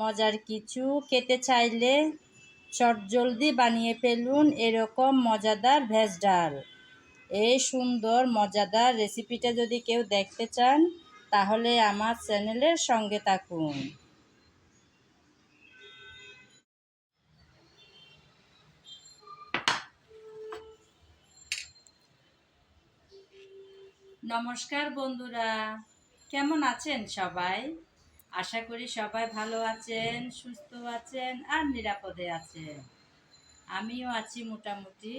মজার কিছু খেতে চাইলে চটজলদি বানিয়ে ফেলুন এরকম মজাদার ভেজ ডাল। এই সুন্দর, মজাদার রেসিপিটা যদি কেউ দেখতে চান, তাহলে আমার চ্যানেলের সঙ্গে থাকুন। নমস্কার বন্ধুরা, কেমন আছেন সবাই? আশা করি সবাই ভালো আছেন, সুস্থ আছেন আর নিরাপদে আছেন। আমিও আছি মোটামুটি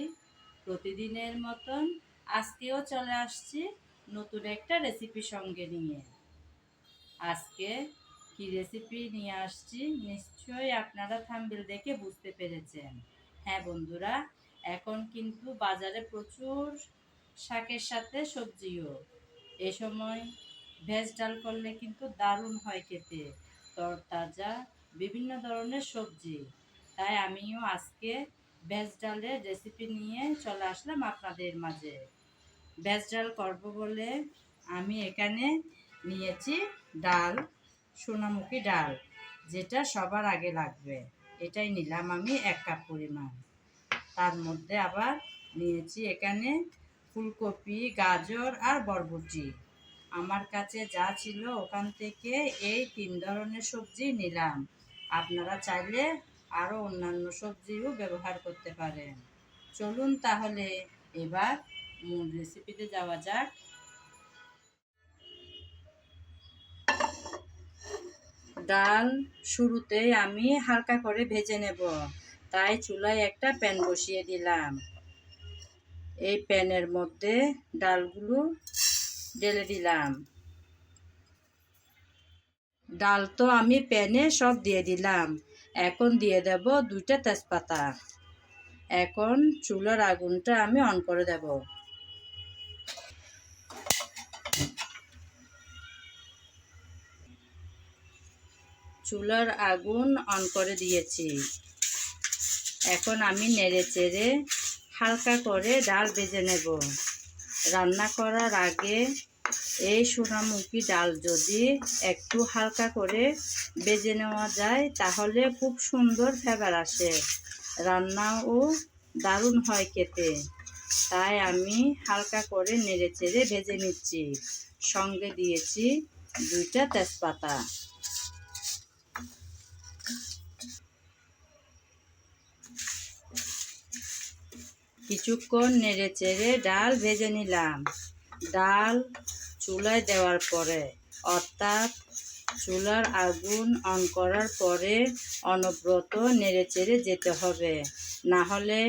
প্রতিদিনের মতন। আজকেও চলে আসছি নতুন একটা রেসিপি সঙ্গে নিয়ে। আজকে কি রেসিপি নিয়ে আসছি নিশ্চয়ই আপনারা থাম্বেল দেখে বুঝতে পেরেছেন। হ্যাঁ বন্ধুরা, এখন কিন্তু বাজারে প্রচুর শাকের সাথে সবজিও। এ সময় ভেজ ডাল করলে কিন্তু দারুণ হয় খেতে। তরতাজা, বিভিন্ন ধরনের সবজি। তাই আমিও আজকে ভেজ ডালের রেসিপি নিয়ে চলে আসলাম আপনাদের মাঝে। ভেজ ডাল করব বলে আমি এখানে নিয়েছি ডাল, সোনামুখী ডাল, যেটা সবার আগে লাগবে। এটাই নিলাম আমি এক কাপ পরিমাণ। তার মধ্যে আবার নিয়েছি এখানে ফুলকপি, গাজর আর বরবটি। আমার কাছে যা ছিল ওখান থেকে এই তিন ধরনের সবজি নিলাম। আপনারা চাইলে আরও অন্যান্য সবজিও ব্যবহার করতে পারেন। চলুন তাহলে এবার মূল রেসিপিতে যাওয়া যাক। ডাল শুরুতেই আমি হালকা করে ভেজে নেব। তাই চুলায় একটা প্যান বসিয়ে দিলাম। এই প্যানের মধ্যে ডালগুলো ঢেলে দিলাম। ডাল তো আমি প্যানে সব দিয়ে দিলাম। এখন দিয়ে দেব দুইটা তেজপাতা। এখন চুলার আগুনটা আমি অন করে দেব। চুলার আগুন অন করে দিয়েছি। এখন আমি নেড়ে চেড়ে হালকা করে ডাল ভেজে নেব। রান্না করার আগে এই সোনামুখী ডাল যদি একটু হালকা করে বেজে নেওয়া যায়, তাহলে খুব সুন্দর ফ্লেভার আসে। রান্নাও দারুণ হয় খেতে। তাই আমি হালকা করে নেড়ে চেড়ে ভেজে নিচ্ছি। সঙ্গে দিয়েছি দুইটা তেজপাতা। কিছুক্ষণ নেড়ে চেড়ে ডাল ভেজে নিলাম। ডাল চুলায় দেওয়ার পরে, অর্থাৎ চুলার আগুন অন করার পরে অনব্রত নেড়ে চেড়ে যেতে হবে। না হলে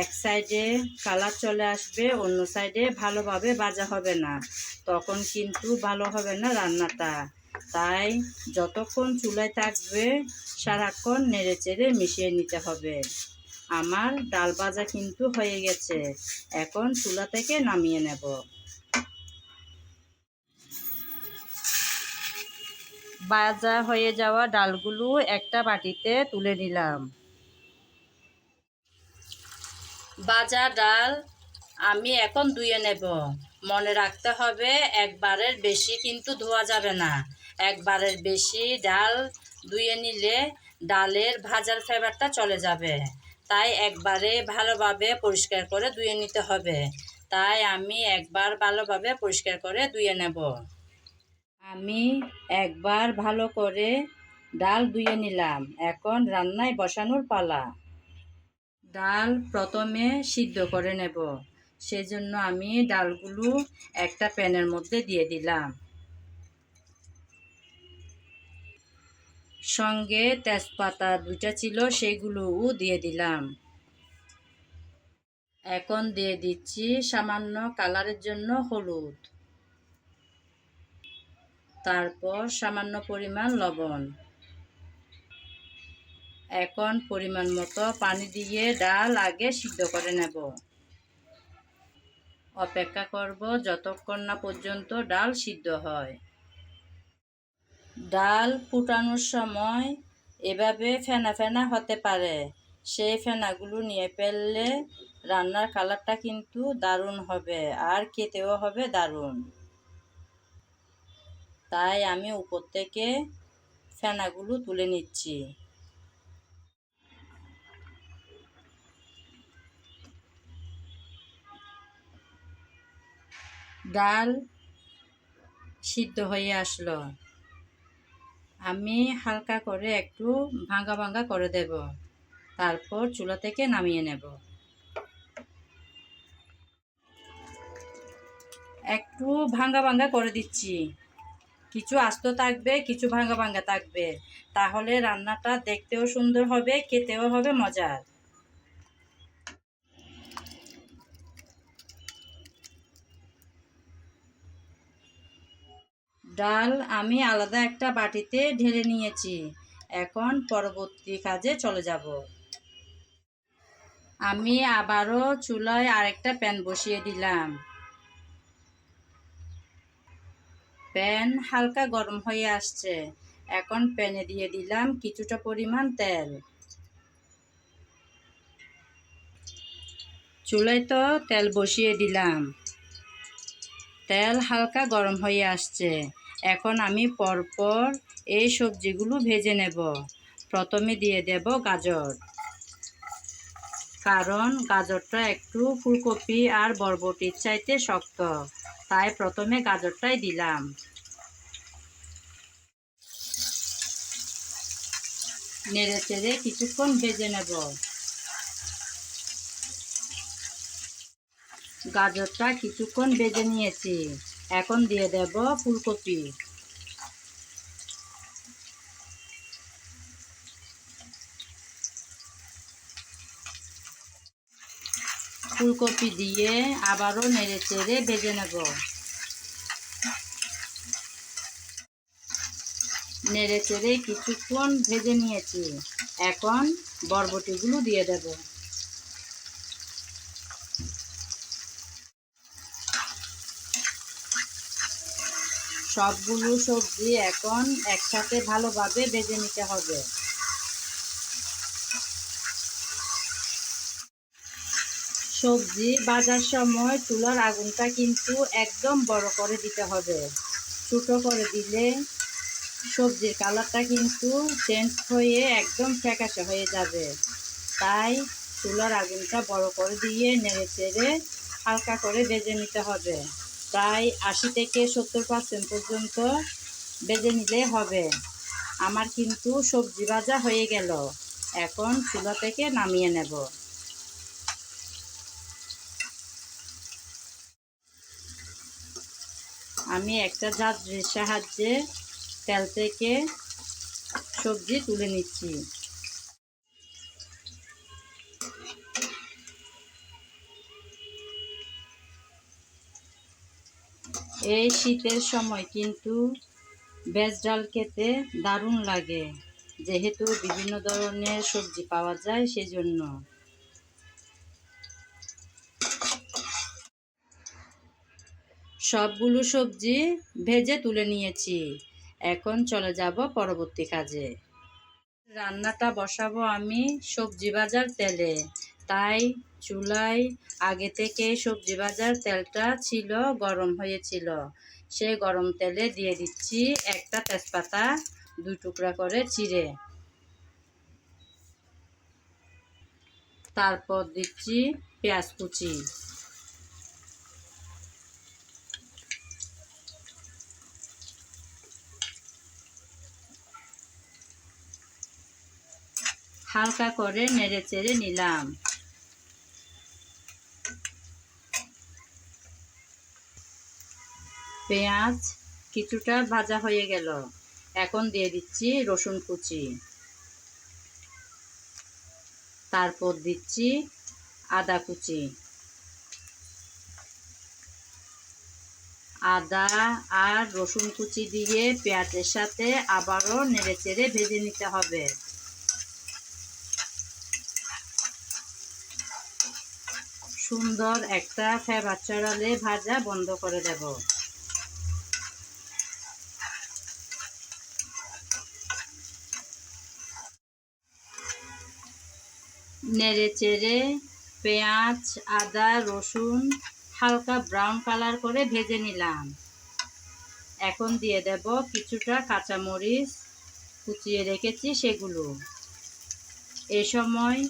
এক সাইডে কালার চলে আসবে, অন্য সাইডে ভালোভাবে ভাজা হবে না। তখন কিন্তু ভালো হবে না রান্নাটা। তাই যতক্ষণ চুলায় থাকবে, সারাক্ষণ নেড়ে চেড়ে মিশিয়ে নিতে হবে। আমার ডাল ভাজা কিন্তু হয়ে গেছে। এখন চুলা থেকে নামিয়ে নেব। ভাজা হয়ে যাওয়া ডালগুলো একটা বাটিতে তুলে নিলাম। ভাজা ডাল আমি এখন ধুয়ে নেব। মনে রাখতে হবে, একবারের বেশি কিন্তু ধোয়া যাবে না। একবারের বেশি ডাল ধুয়ে নিলে ডালের ভাজার ফ্লেভারটা চলে যাবে। তাই একবারে ভালোভাবে পরিষ্কার করে ধুয়ে নিতে হবে। তাই আমি একবার ভালোভাবে পরিষ্কার করে ধুয়ে নেব। আমি একবার ভালো করে ডাল ধুয়ে নিলাম। এখন রান্নায় বসানোর পালা। ডাল প্রথমে সিদ্ধ করে নেব। সেজন্য আমি ডালগুলো একটা প্যানের মধ্যে দিয়ে দিলাম। সঙ্গে তেজপাতা দুইটা ছিল, সেগুলোও দিয়ে দিলাম। এখন দিয়ে দিচ্ছি সামান্য কালারের জন্য হলুদ। তারপর সামান্য পরিমাণ লবণ। এখন পরিমাণ মতো পানি দিয়ে ডাল আগে সিদ্ধ করে নেব। অপেক্ষা করব যতক্ষণ না পর্যন্ত ডাল সিদ্ধ হয়। ডাল ফুটানোর সময় এভাবে ফেনা ফেনা হতে পারে। সেই ফেনাগুলো নিয়ে ফেললে রান্নার কালারটা কিন্তু দারুণ হবে, আর খেতেও হবে দারুণ। তাই আমি উপর থেকে ফেনাগুলো তুলে নিচ্ছি। ডাল সিদ্ধ হয়ে আসলো। আমি হালকা করে একটু ভাঙা ভাঙ্গা করে দেব। তারপর চুলা থেকে নামিয়ে নেব। একটু ভাঙ্গা ভাঙ্গা করে দিচ্ছি। কিছু আস্ত থাকবে, কিছু ভাঙা ভাঙা থাকবে। তাহলে রান্নাটা দেখতেও সুন্দর হবে, খেতেও হবে মজার ডাল আমি আলাদা একটা বাটিতে ঢেলে নিয়েছি। এখন পরবর্তী কাজে চলে যাব। আমি আবারও চুলায় আরেকটা প্যান বসিয়ে দিলাম। প্যান হালকা গরম হয়ে আসছে। এখন প্যানে দিয়ে দিলাম কিছুটা পরিমাণ তেল। চুলায় তো তেল বসিয়ে দিলাম। তেল হালকা গরম হয়ে আসছে। এখন আমি পরপর এই সবজিগুলো ভেজে নেব। প্রথমে দিয়ে দেব গাজর। কারণ গাজরটা একটু ফুলকপি আর বরবটির চাইতে শক্ত। তাই প্রথমে গাজরটাই দিলাম। নেড়ে চেড়ে কিছুক্ষণ ভেজে নেব। গাজরটা কিছুক্ষণ ভেজে নিয়েছি। এখন দিয়ে দেব ফুলকপি। ফুলকপি দিয়ে আবারও নেড়ে চেড়ে ভেজে নেব। নেড়ে চেড়ে কিছুক্ষণ ভেজে নিয়েছি। এখন বরবটিগুলো দিয়ে দেব। সবগুলো সবজি এখন একসাথে ভালোভাবে ভেজে নিতে হবে। সবজি বাজার সময় চুলার আগুনটা কিন্তু একদম বড় করে দিতে হবে। ছোটো করে দিলে সবজির কালারটা কিন্তু চেঞ্জ হয়ে একদম ফ্যাকাশে হয়ে যাবে। তাই চুলার আগুনটা বড় করে দিয়ে নেড়ে চেড়ে হালকা করে ভেজে নিতে হবে। প্রায় আশি থেকে সত্তর পার্সেন্ট পর্যন্ত ভেজে নিলে হবে। আমার কিন্তু সবজি ভাজা হয়ে গেল। এখন চুলা থেকে নামিয়ে নেব। আমি একটা যাত্রীর সাহায্যে তেল থেকে সবজি তুলে নিচ্ছি। এই শীতের সময় কিন্তু বেজ ডাল খেতে দারুণ লাগে, যেহেতু বিভিন্ন ধরনের সবজি পাওয়া যায় সেজন্য। সবগুলো সবজি ভেজে তুলে নিয়েছি। এখন চলে যাব পরবর্তী কাজে। রান্নাটা বসাবো আমি সবজি বাজার তেলে। তাই চুলায় আগে থেকে সবজি বাজার তেলটা ছিল, গরম হয়েছিল। সে গরম তেলে দিয়ে দিচ্ছি একটা তেজপাতা, দুই টুকরা করে চিড়ে। তারপর দিচ্ছি পেঁয়াজ কুচি। হালকা করে নেড়ে চেড়ে নিলাম। পেঁয়াজ কিছুটা ভাজা হয়ে গেল। এখন দিয়ে দিচ্ছি রসুন কুচি। তারপর দিচ্ছি আদা কুচি। আদা আর রসুন কুচি দিয়ে পেঁয়াজের সাথে আবারও নেড়ে চেড়ে ভেজে নিতে হবে। সুন্দর একটা ফেবার চড়ালে ভাজা বন্ধ করে দেব। নেড়ে চেড়ে পেঁয়াজ, আদা, রসুন হালকা ব্রাউন কালার করে ভেজে নিলাম। এখন দিয়ে দেব কিছুটা কাঁচামরিচ, কুচিয়ে রেখেছি সেগুলো। এই সময়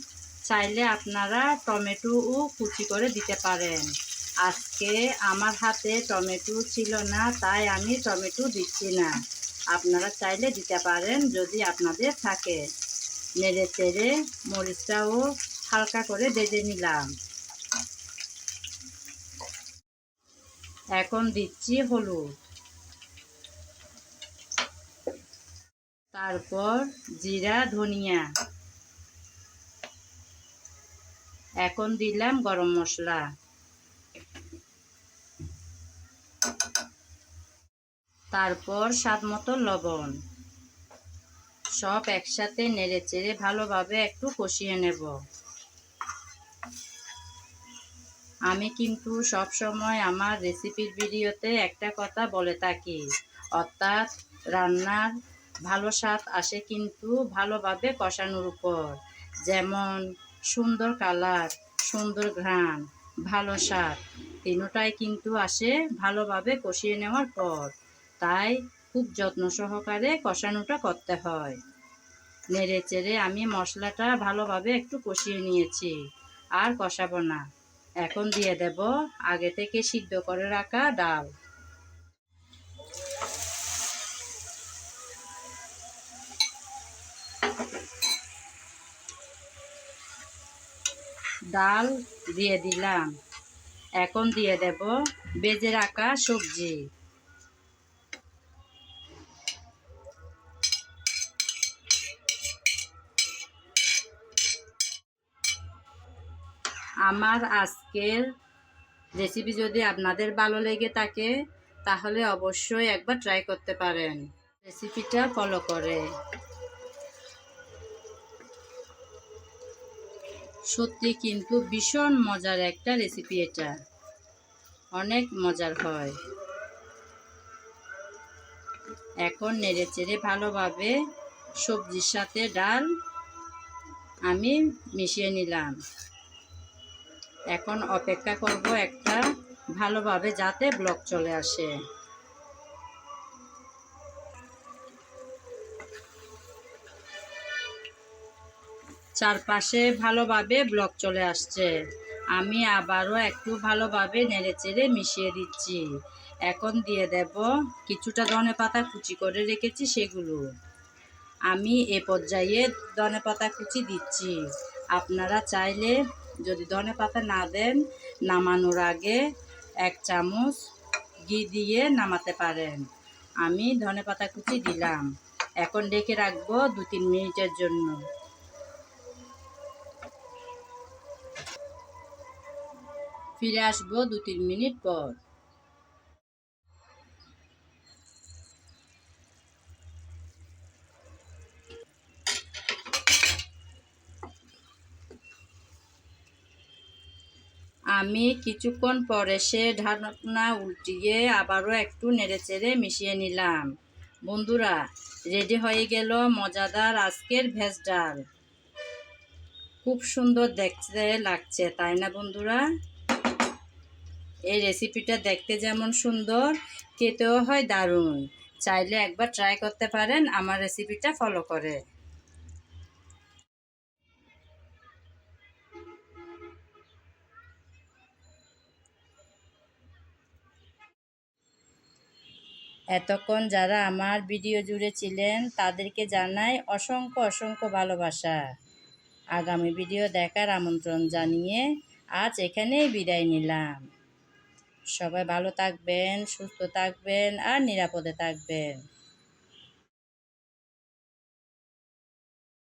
চাইলে আপনারা টমেটোও কুচি করে দিতে পারেন। আজকে আমার হাতে টমেটো ছিল না, তাই আমি টমেটো দিচ্ছি না। আপনারা চাইলে দিতে পারেন যদি আপনাদের থাকে। নেড়ে চেড়ে মরিচটাও হালকা করে ভেজে নিলাম। এখন দিচ্ছি হলুদ। তারপর জিরা, ধনিয়া। এখন দিলাম গরম মশলা। তারপর স্বাদ মতো লবণ। সব একসাথে নেড়ে চেড়ে ভালোভাবে একটু কষিয়ে নেব। আমি কিন্তু সব সময় আমার রেসিপির ভিডিওতে একটা কথা বলে থাকি, অর্থাৎ রান্নার ভালো স্বাদ আসে কিন্তু ভালোভাবে কষানোর উপর। যেমন সুন্দর কালার, সুন্দর ঘ্রাণ, ভালো স্বাদ। তিনোটাই কিন্তু আসে ভালোভাবে কষিয়ে নেওয়ার পর। তাই খুব যত্ন সহকারে কষানোটা করতে হয়। নেড়ে চেড়ে আমি মশলাটা ভালোভাবে একটু কষিয়ে নিয়েছি। আর কষাবো না। এখন দিয়ে দেব আগে থেকে সিদ্ধ করে রাখা ডাল। ডাল দিয়ে দিলাম। এখন দিয়ে দেব বেজে রাখা সবজি। আমার আজকের রেসিপি যদি আপনাদের ভালো লেগে থাকে, তাহলে অবশ্যই একবার ট্রাই করতে পারেন। রেসিপিটা ফলো করে। সত্যি কিন্তু ভীষণ মজার একটা রেসিপি এটা। অনেক মজার হয়। এখন নেড়ে চেড়ে ভালোভাবে সবজির সাথে ডাল আমি মিশিয়ে নিলাম। এখন অপেক্ষা করব একটা ভালোভাবে যাতে ব্লক চলে আসে। চারপাশে ভালোভাবে ব্লক চলে আসছে। আমি আবারও একটু ভালোভাবে নেড়ে চেড়ে মিশিয়ে দিচ্ছি। এখন দিয়ে দেব কিছুটা ধনে পাতা কুচি করে রেখেছি সেগুলো। আমি এ পর্যায়ে ধনে পাতা কুচি দিচ্ছি। আপনারা চাইলে যদি ধনে পাতা না দেন, নামানোর আগে এক চামচ ঘি দিয়ে নামাতে পারেন। আমি ধনে পাতা কুচি দিলাম। এখন ডেকে রাখব দু তিন মিনিটের জন্য। ফিরে আসব দু তিন মিনিট পর। আমি কিছুক্ষণ পরে সে ঢাকনা উল্টিয়ে আবারও একটু নেড়েচেড়ে মিশিয়ে নিলাম। বন্ধুরা, রেডি হয়ে গেল মজাদার আজকের ভেজ ডাল। খুব সুন্দর দেখতে লাগছে, তাই না বন্ধুরা? এই রেসিপিটা দেখতে যেমন সুন্দর, খেতেও হয় দারুণ। চাইলে একবার ট্রাই করতে পারেন, আমার রেসিপিটা ফলো করে। এতক্ষণ যারা আমার ভিডিও জুড়ে ছিলেন, তাদেরকে জানাই অসংখ্য অসংখ্য ভালোবাসা। আগামী ভিডিও দেখার আমন্ত্রণ জানিয়ে আজ এখানেই বিদায় নিলাম। সবাই ভালো থাকবেন সুস্থ থাকবেন আর নিরাপদে থাকবেন।